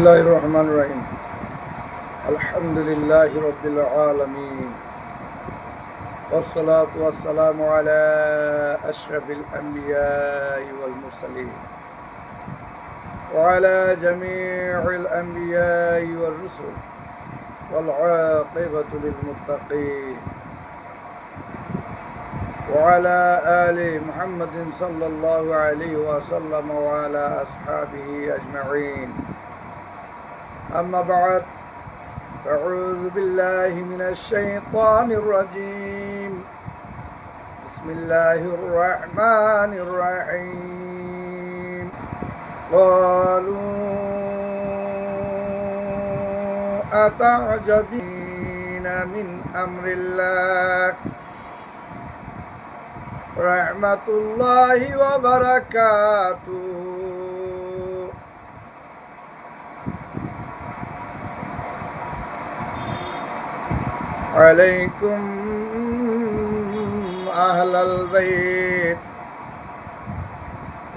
الله الرحمن الرحيم الحمد لله رب العالمين والصلاة والسلام على أشرف الأنبياء والمرسلين وعلى جميع الأنبياء والرسل والعاقبة للمتقين وعلى آل محمد صلى الله عليه وسلم وعلى أصحابه أجمعين أما بعد فأعوذ بالله من الشيطان الرجيم بسم الله الرحمن الرحيم قالوا أتعجبين من أمر الله رحمة الله وبركاته عليكم أهل البيت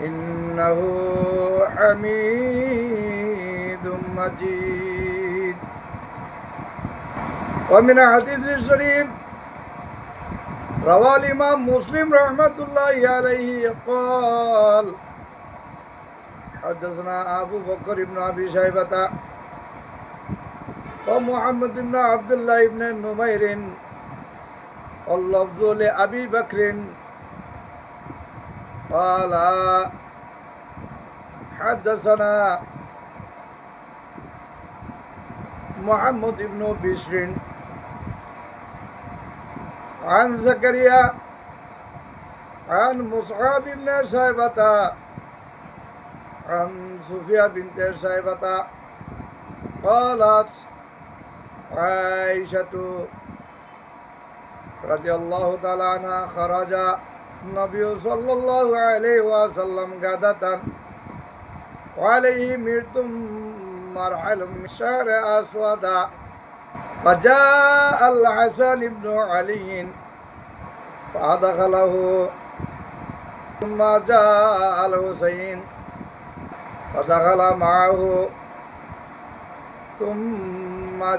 إنه حميد مجيد ومن حديث الشريف روى الإمام مسلم رحمة الله عليه قال حدثنا أبو بكر بن أبي شيبة ومحمد بن عبد الله بن نمير واللفظ لأبي بكر قال حدثنا محمد بن بشر عن زكريا عن مصعب بن شيبة عن صفية بنت شيبة قالت عائشة رضي الله تعالى عنها خرج النبي صلى الله عليه وسلم غدة وعليه مرت مرحل من شعر أسود فجاء الحسن بن علي فأدخله ثم جاء الحسين فدخل معه ثم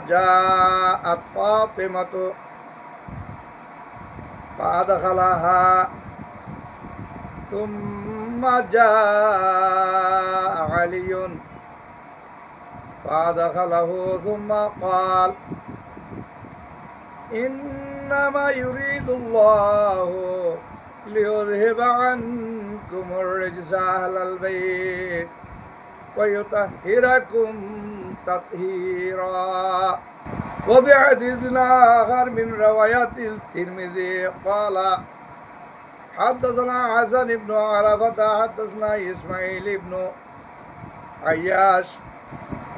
جاءت فاطمة فأدخلها ثم جاء علي فأدخله ثم قال إنما يريد الله ليذهب عنكم الرجس أهل البيت ويطهركم تطهيرا وفي حديث آخر من روايات الترمذي قال حدثنا حسن بن عرفة حدثنا إسماعيل بن عياش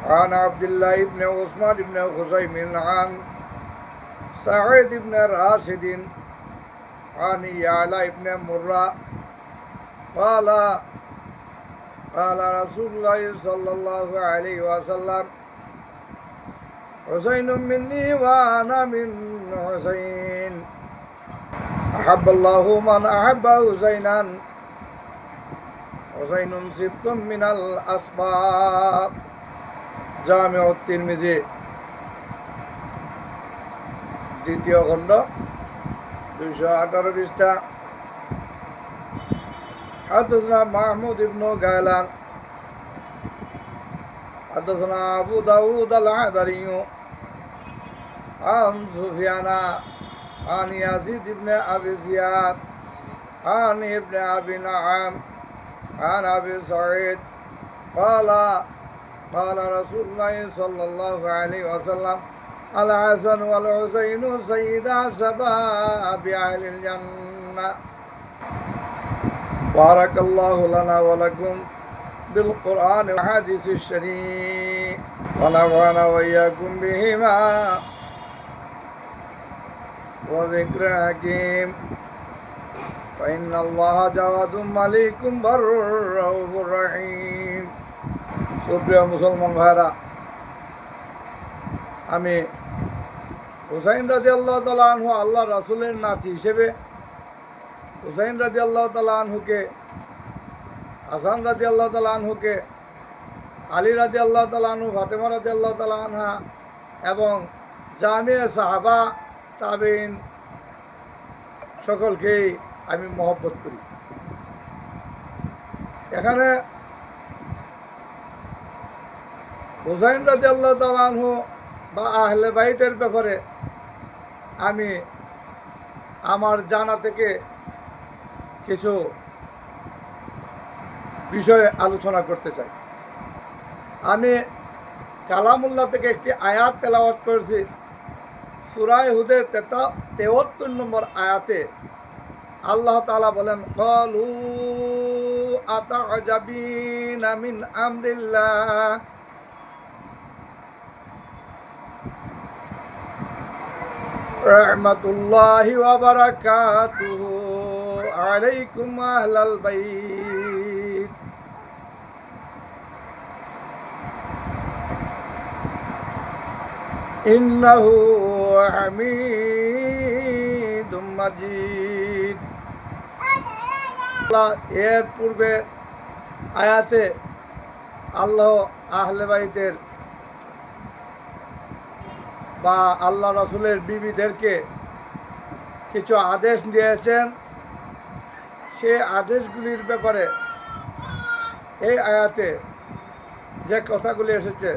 عن عبد الله بن عثمان بن خزيم عن سعيد بن راشد عن يعلى بن مرة قال قال رسول الله صلى الله عليه وسلم حسين مني وأنا من حسين أحب الله من أحب حسينا حسين سبت من الأسباط জামে তিরমিজি দ্বিতীয় খণ্ড দুইশো আঠারো পৃষ্ঠা حدثنا محمود بن غيلان حدثنا أبو داود العذري عن سفيان عن يزيد بن أبي زياد عن ابن أبي نعم عن أبي سعيد قال قال رسول الله صلى الله عليه وسلم الحسن والحسين سيدا شباب أهل الجنة بارك الله لنا ولكم بالقرآن والحديث الشريف ونفعنا وإياكم بهما وذكر حكيم فإن الله جواد مليك بر رؤوف رحيم সুপ্রিয় মুসলমান ভাইরা আমি হুসাইন রাজি আল্লাহ তালা আনহু আল্লাহ রাসুলের নাতি হিসেবে হুসাইন রাজি আল্লাহ তালা আনহুকে হাসান রাজি আল্লাহ তালা আনহুকে, আলী রাজি আল্লাহ তালাহনু ফাতেমা রাজি আল্লাহ তালা আনহা এবং জামিয়া সাহাবা তাবিন সকলকেই আমি মহব্বত করি। এখানে হুসাইন রাজি আল্লাহ তালাহু বা আহলে বাইতের ব্যাপারে আমি আমার জানা থেকে কিছু বিষয়ে আলোচনা করতে চাই। আমি কালামুল্লা থেকে একটি আয়াত তেলাওয়াত করেছি। সুরায় হুদের তেতা তেহত্তর নম্বর আয়াতে আল্লাহ তালা বলেন, কলু আমিন রহমতুল্লাহি ওয়া বারাকাতুহু। عليكم أهل البيت ইন্নাহু حميد مجيد এর পূর্বে আয়াতে আল্লাহ আহলেবাইদের বা আল্লাহ রসুলের বিবিদেরকে কিছু আদেশ দিয়েছেন। সে আদেশগুলির ব্যাপারে এই আয়াতে যে কথাগুলি এসেছে,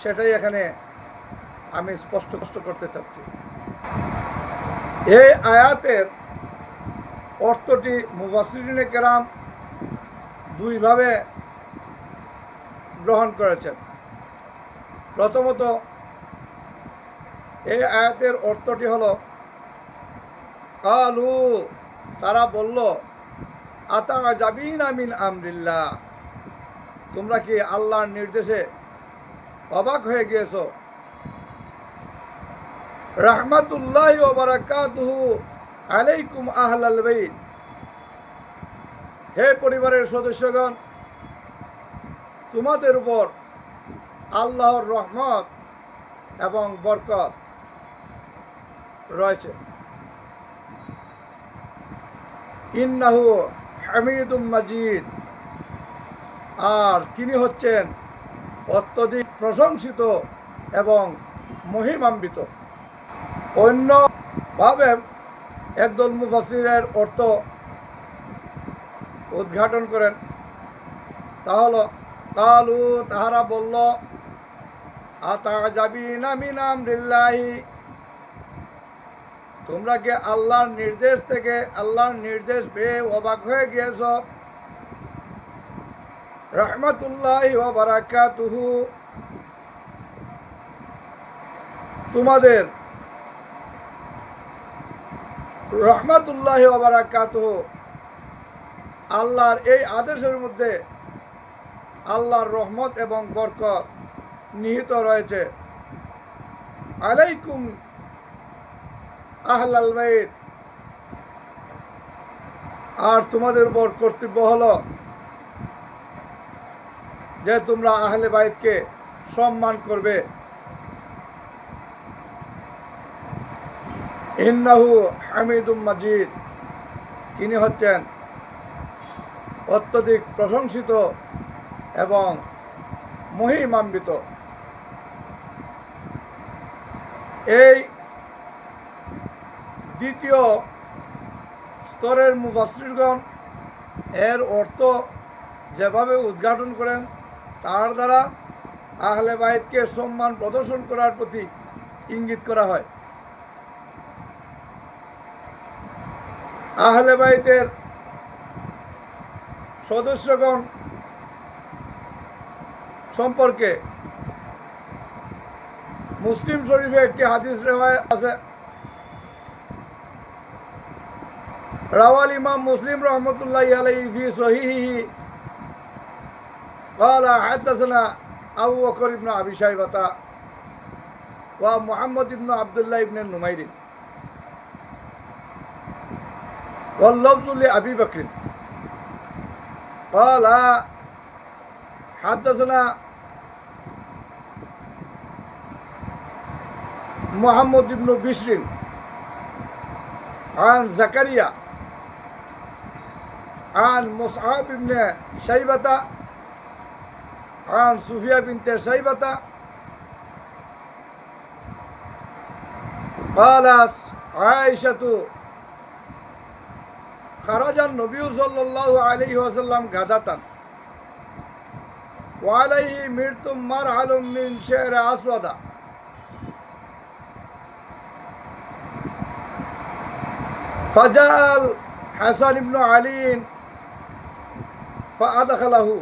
সেটাই এখানে আমি স্পষ্ট স্পষ্ট করতে চাচ্ছি। এই আয়াতের অর্থটি মুফাসিরিনে কেরাম দুইভাবে গ্রহণ করেছেন। প্রথমত, এই আয়াতের অর্থটি হলো, কালু তারা বলল আতা যাবিন আমিন আমরিল্লাহ, তোমরা কি আল্লাহর নির্দেশে অবাক হয়ে গিয়েছো? রাহমাতুল্লাহ ও বারাকাতুহু আলাইকুম আহলাল বাইত। হে পরিবারের সদস্যগণ, তোমাদের উপর আল্লাহর রহমত এবং বরকত রয়েছে। ইন্নাহু হামিদুম মাজিদ। আর তিনি হচ্ছেন অত্যধিক প্রশংসিত এবং মহিমান্বিত। অন্যভাবে একদল মুফাসিরের অর্থ উদ্ঘাটন করেন তাহলে কালু তাহারা বলল আতা যাবি নামিন আমরিল্লাহি তোমরা কি আল্লাহর নির্দেশ থেকে আল্লাহর নির্দেশ পেয়ে অবাক হয়ে গিয়েছ? রহমতুল্লাহ বারাকাতুহু। তোমাদের রহমতুল্লাহ বারাকাতুহু। আল্লাহর এই আদেশের মধ্যে আল্লাহর রহমত এবং বরকত নিহিত রয়েছে। আলাইকুম আহলাল বাইত। আর তোমাদের উপর কর্তব্য হলো যে তোমরা আহলে বাইতকে সম্মান করবে। ইন্নাহু হামিদুম মাজিদ। তিনি হচ্ছেন অত্যধিক প্রশংসিত এবং মহিমান্বিত। এই দ্বিতীয় স্তরের মুফাসিরগণ এর অর্থ যেভাবে উদ্ঘাটন করেন, তার দ্বারা আহলে বাইতকে সম্মান প্রদর্শন করার প্রতি ইঙ্গিত করা হয়। আহলে বাইতের সদস্যগণ সম্পর্কে মুসলিম শরীফে একটি হাদিস রেওয়ায় আছে। রাওয়াল ইমাম মুসলিম রহমতুল্লাহ আলাইহি ফি সহিহিহি قال حدثنا أبو بكر بن أبي شيبة ومحمد بن عبد الله بن النمير واللفظ لأبي بكر قال حدثنا محمد بن بشر عن زكريا عن مصعب بن شيبة عن صوفيا بنت شيبة قالت عائشة خرج النبي صلى الله عليه وسلم غدة وعليه مرت مرحل من شعر أسود فجاء الحسن بن علي فأدخله.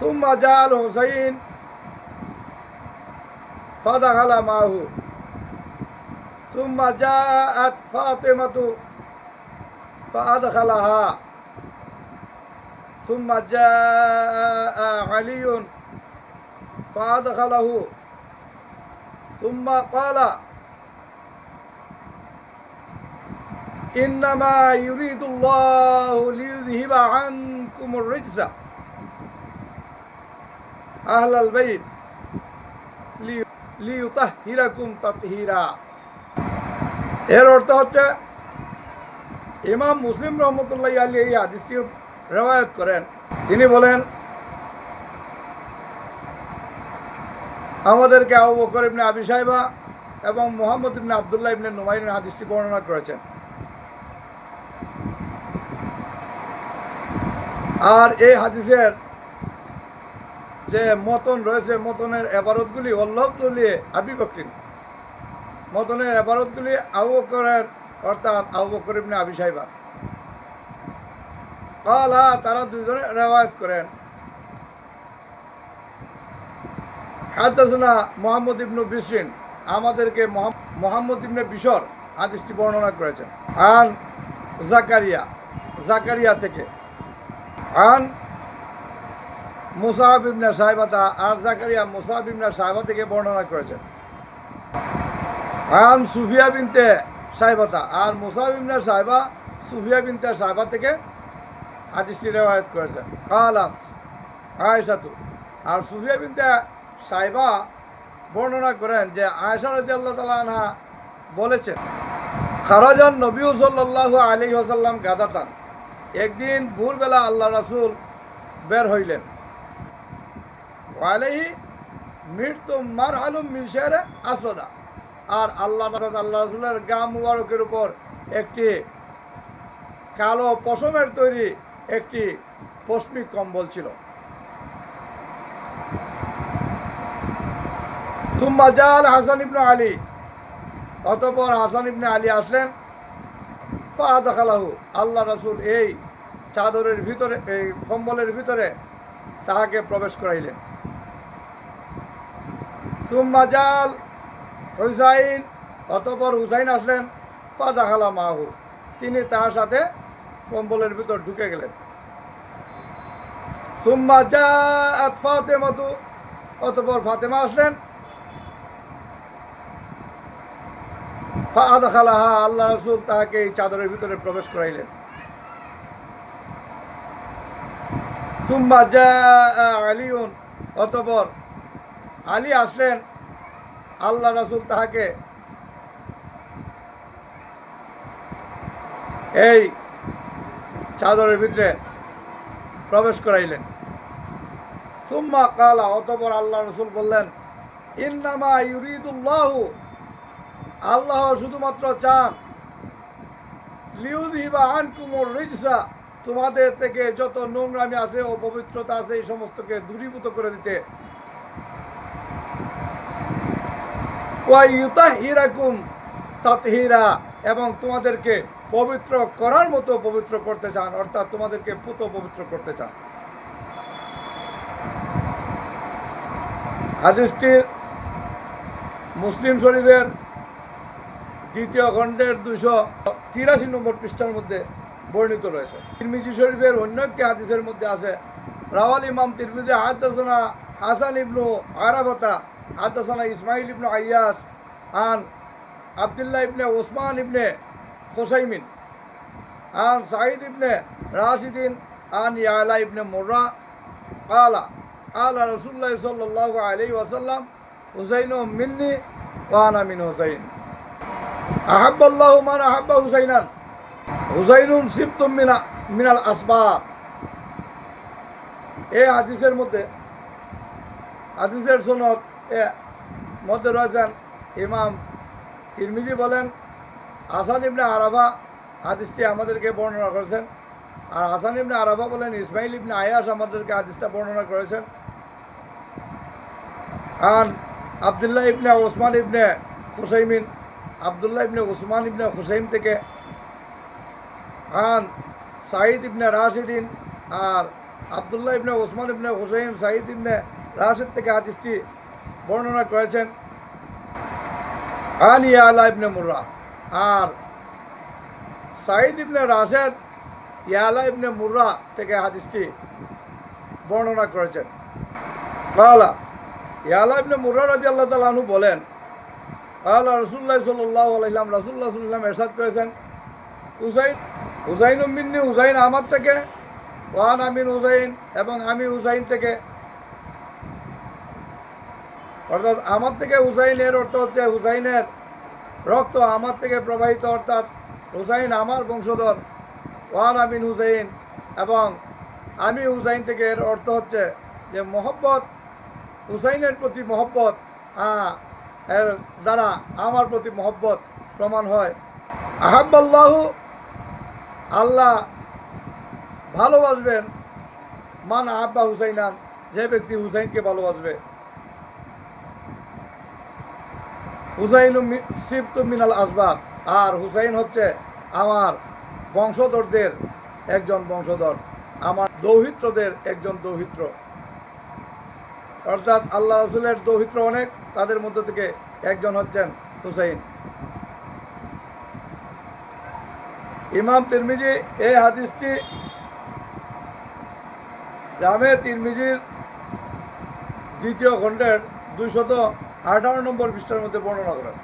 ثم جاء الحسين فدخل معه. ثم جاءت فاطمة فأدخلها. ثم جاء علي فأدخله. ثم قال ইন্নামা ইউরিদুল্লাহ লিউযহিবা আনকুমুর রিজসা আহলাল বাইত লিউতাহহিরাকুম তাতহীরা। এর অর্থ হচ্ছে, ইমাম মুসলিম রহমতুল্লাহ আলী এই হাদিসটি রেওয়ায়ত করেন। তিনি বলেন, আমাদেরকে আবু বকর ইবনে আবি সাহেবা এবং মোহাম্মদ ইবনে আবদুল্লাহ ইবনে নুমাইন হাদিসটি বর্ণনা করেছেন। আর এই হাদিসের যে মতন রয়েছে, মতনের এবারতগুলি অল্লাহ চলিয়ে আবি বকরিন। মতনের এবারতগুলি আবু বকরের, অর্থাৎ আবু বকর ইবনে আবি সাহেবা কালা, তারা দুজনে রেওয়ায়ত করেন। হাদাসনা মোহাম্মদ ইবনু বিসরিন আমাদেরকে মোহাম- মোহাম্মদ ইবনে বিশর হাদিসটি বর্ণনা করেছেন। আন জাকারিয়া জাকারিয়া থেকে। আন মুসাহাব ইবনে সাহেবাতা আর জাকারিয়া মুসাহাব ইবনে সাহেবা থেকে বর্ণনা করেছেন। আন সুফিয়া বিনতে সাহেবাতা আর মুসাহাব ইবনে সাহেবা সুফিয়া বিনতে সাহেবা থেকে হাদিসটি রেওয়ায়ত করেছেন। কালাস আয়েশাতু আর সুফিয়া বিনতে সাহেবা বর্ণনা করেন যে আয়েশা রাজি আল্লাহ তালা আনহা বলেছেন, খারাজান নবী সাল্লাহ আলী ওসাল্লাম গাদাতান। একদিন ভোরবেলা আল্লাহ রাসূল বের হইলেন। আলাইহি মৃত্যু মার আলম মিনশেরে আসদা আর আল্লাহ আল্লাহ রাসূলের গা মুবারকের উপর একটি কালো পশমের তৈরি একটি পশ্মিক কম্বল ছিল। সুম্মা জাল হাসান ইবনু আলী। অতপর হাসান ইবনে আলী আসলেন। ফাদাখালাহু, আল্লাহ রাসূল এই চাদরের ভিতরে, এই কম্বলের ভিতরে তাহাকে প্রবেশ করাইলেন। সুম্মা জাল হুসাইন, অতপর হুসাইন আসলেন, ফাদাখালা মাহু। তিনি তার সাথে কম্বলের ভিতর ঢুকে গেলেন। সুম্মা ফাতেমাতু, অতপর ফাতেমা আসলেন। ফাদাখালাহা আল্লাহ রসুল তাহাকে এই চাদরের ভিতরে প্রবেশ করাইলেন। সুম্মা জা আলিউন, অতপর আলী আসলেন, আল্লাহ রসুল তাহাকে এই চাদরের ভিতরে প্রবেশ করাইলেন। সুম্মা কালা, অতপর আল্লাহ রসুল বললেন, ইন্নামা ইউরিদুল্লাহু, আল্লাহ শুধুমাত্র চান লিউদিবা আনকুমর রিজসা তোমাদের থেকে যত নোংরামি আছে ও পবিত্রতা আছে, এই সমস্তকে দূরীভূত করে দিতে। এবং তোমাদেরকে পবিত্র করার মতো পবিত্র করতে চান, অর্থাৎ তোমাদেরকে পুত পবিত্র করতে চান। হাদিসটির মুসলিম শরীফের দ্বিতীয় খণ্ডের দুশো তিরাশি নম্বর পৃষ্ঠার মধ্যে বর্ণিত রয়েছে। তিরমিজি শরীফের অন্য একটি হাদিসের মধ্যে আছে, রাওয়াল ইমাম তিরমিজি হাদাসানা হাসান ইবনু আরাফাতা, হাদাসানা ইসমাইল ইবনু আয়াস আন আবদুল্লাহ ইবনে ওসমান ইবনে হোসাইমিন আন সাঈদ ইবনে রাশিদিন, আন ইয়ালা ইবনে মোর্রা আলা আলা রসুল্লাহ সাল্লাহ আলী ওয়াসাল্লাম, হুসাইন মিন্নি ওয়ানা মিন হুসাইন। আহাব আল্লাহ মান আহাব্বা হুসাইনান। হুসাইনুন সিবতুম মিনা, মিনাল আসবাব। এই হাদিসের মধ্যে, হাদিসের এ মধ্যে রয়েছেন ইমাম তিরমিজি বলেন আসান ইবনে আরাফা হাদিসটি আমাদেরকে বর্ণনা করেছেন। আর হাসান ইবনে আরাফা বলেন, ইসমাইল ইবনে আয়াস আমাদেরকে হাদিসটা বর্ণনা করেছেন। আন আবদুল্লাহ ইবনে ওসমান ইবনে হুসাইমিন আবদুল্লাহ ইবনে ওসমান ইবনে হুসাইম থেকে আন সাঈদ ইবনে রাশিদিন আর আবদুল্লাহ ইবনে ওসমান ইবনে হুসাইম সাঈদ ইবনে রাশিদ থেকে হাদিসটি বর্ণনা করেছেন। আন ইয়ালা ইবনে মুর্রা আর সাঈদ ইবনে রাশেদ ইয়ালা ইবনে মুর্রা থেকে হাদিসটি বর্ণনা করেছেন। কালা ইয়ালা ইবনে মুর্রা রাজি আল্লাহ তালু বলেন কালা রসুল্লাহ সাল্লাহ আলাইসলাম রসুল্লাহ সাল্লাম এরশাদ করেছেন হুসাইন হুসাইন উম্মিনী হুসাইন আমার থেকে ওয়ান আমিন হুসাইন এবং আমি হুসাইন থেকে। অর্থাৎ আমার থেকে হুসাইনের অর্থ হচ্ছে হুসাইনের রক্ত আমার থেকে প্রবাহিত অর্থাৎ হুসাইন আমার বংশধর ওয়ান আমিন হুসাইন এবং আমি হুসাইন থেকে এর অর্থ হচ্ছে যে মহব্বত হুসাইনের প্রতি মহব্বত হ্যাঁ, এর দ্বারা আমার প্রতি মহব্বত প্রমাণ হয়। আহাব্বাল্লাহু আল্লাহ ভালোবাসবেন। মান আব্বা হুসাইনান যে ব্যক্তি হুসাইনকে ভালোবাসবে। হুসাইন সিফতু মিনাল আসবাদ আর হুসাইন হচ্ছে আমার বংশধরদের একজন বংশধর। আমার দৌহিত্রদের একজন দৌহিত্র। অর্থাৎ আল্লাহ রসুলের দৌহিত্র অনেক, তাদের মধ্য থেকে একজন হচ্ছেন হুসাইন। ইমাম তিরমিজি এই হাদিসটি জামে তিরমিজির দ্বিতীয় খণ্ডের দুইশত আঠারো নম্বর পৃষ্ঠার মধ্যে বর্ণনা করেন।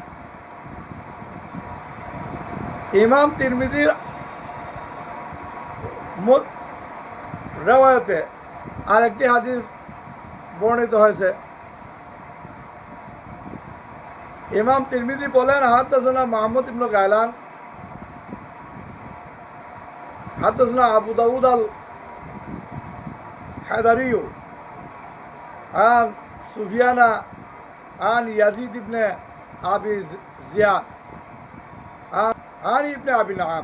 ইমাম তিরমিজির রেওয়ায়তে আরেকটি হাদিস বর্ণিত হয়েছে। ইমাম তিরমিজি বলেন হাত মাহমুদ ইবনু গায়লান حدثنا أبو داود الحذري عن سفيان عن يزيد بن أبي زياد عن عن ابن أبي نعم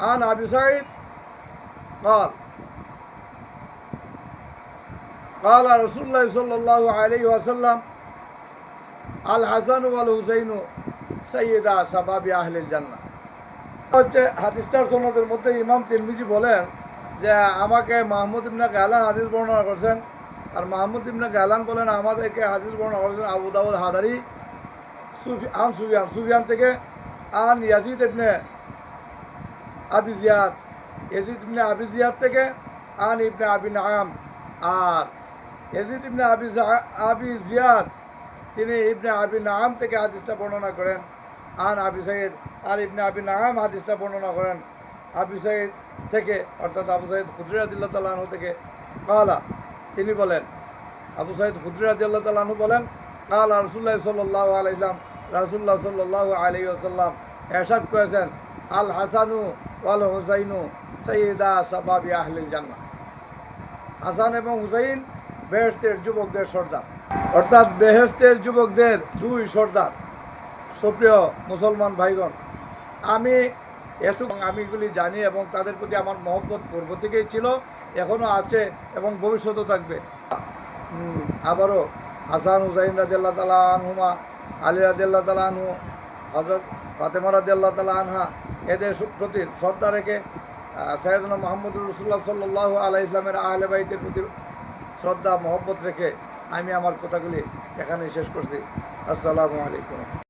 عن أبي سعيد قال قال رسول الله صلى الله عليه وسلم الحسن والحسين سيدا شباب أهل الجنة হচ্ছে হাদিসটার সনদের মধ্যে ইমাম তিরমিজি বলেন যে আমাকে মাহমুদ ইবনা গালান হাদিস বর্ণনা করছেন। আর মাহমুদ ইবনা গালান বলেন আমাদেরকে হাদিস বর্ণনা করেছেন আবু দাউদ হাদারি, সুফি আম সুফিয়ান। সুফিয়ান থেকে আন ইয়াজিদ ইবনে আবি জিয়াদ। ইয়াজিদ ইবনে আবি জিয়াদ থেকে আন ইবনে আবি নাম আর ইয়াজিদ ইবনে আবি আবি জিয়াদ, তিনি ইবনে আবি নাম থেকে হাদিসটা বর্ণনা করেন। আন আবি সাইদ। আর ইবনে আবি নাম হাদিসটা বর্ণনা করেন। আবি সাইদ থেকে, অর্থাৎ আবু সাইদ খুদ্রিরাদিল্লা তালাহু থেকে, কালা। তিনি বলেন, আবু সাইদ খুদ্রিরাদিল্লা তালাহু বলেন, কালা রসুল্লাহ সাল্লাহ আলাইসলাম রাসুল্লাহ সাল্লাহ আলি আসাল্লাম এরশাদ করেছেন, আল হাসানু ওয়াল হুসাইনু সৈয়দা সাবাবি আহলিল জান্নাহ। হাসান এবং হুসাইন বেহেস্তের যুবকদের সর্দার। অর্থাৎ বেহেস্তের যুবকদের দুই সর্দার। সুপ্রিয় মুসলমান ভাইগণ আমি এত আমি এগুলি জানি এবং তাদের প্রতি আমার মহব্বত পূর্ব থেকেই ছিল এখনও আছে এবং ভবিষ্যতেও থাকবে। আবারও হাসান হুসাইন রাজিয়াল্লাহ তালা আনহুমা, আলী রাজিয়াল্লাহ তালা আনহু হজরত ফাতেমা রাজিয়াল্লাহ তালা আনহা, এদের প্রতি শ্রদ্ধা রেখে সৈয়দনা মোহাম্মদুর রসুল্লাহ সাল্লাহ আলাহ ইসলামের আহলে বাইতের প্রতি শ্রদ্ধা, মহব্বত রেখে আমি আমার কথাগুলি এখানে শেষ করছি। আসসালামু আলাইকুম।